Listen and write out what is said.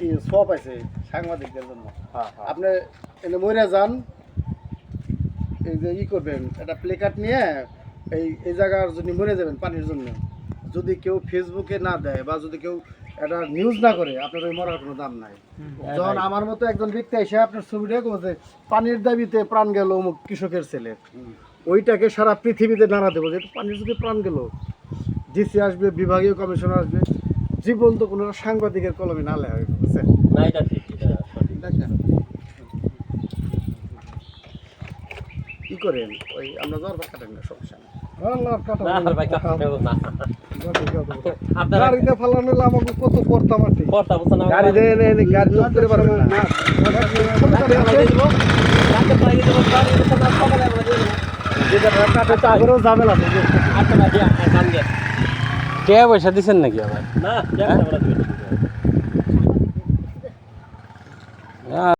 কি সব আছে সাংবাদিকদের জন্য? হ্যাঁ হ্যাঁ। আপনি এনে মরে যান এই যে ই করবেন একটা প্লে কার্ড নিয়ে এই এই জায়গার জন্য মরে যাবেন পানির জন্য। যদি কেউ ফেসবুকে না দেয় বা যদি কেউ এটা নিউজ না করে আপনার ওই মরার কোনো দাম নাই। যখন আমার মতো একজন ব্যক্তি এসে আপনার ছবিটা কমেছে পানির দাবিতে প্রাণ গেল অমুক কৃষকের ছেলে। ওইটাকে সারা পৃথিবীতে নাড়া দেবো যে পানির যদি প্রাণ গেল। ডিসি আসবে বিভাগীয় কমিশনার আসবে। জীবন তো কোনো সাংবাদিকের কলমে না লেখা না এটা ঠিক দেখেন কি করেন? ওই আমরা বা কাটেন না সমস্যা না গাড়িতে ফালানো আমাকে কত গাড়ি দিয়ে গাড়ি না। ঝামেলা কে পয়সা দিচ্ছেন নাকি আবার? না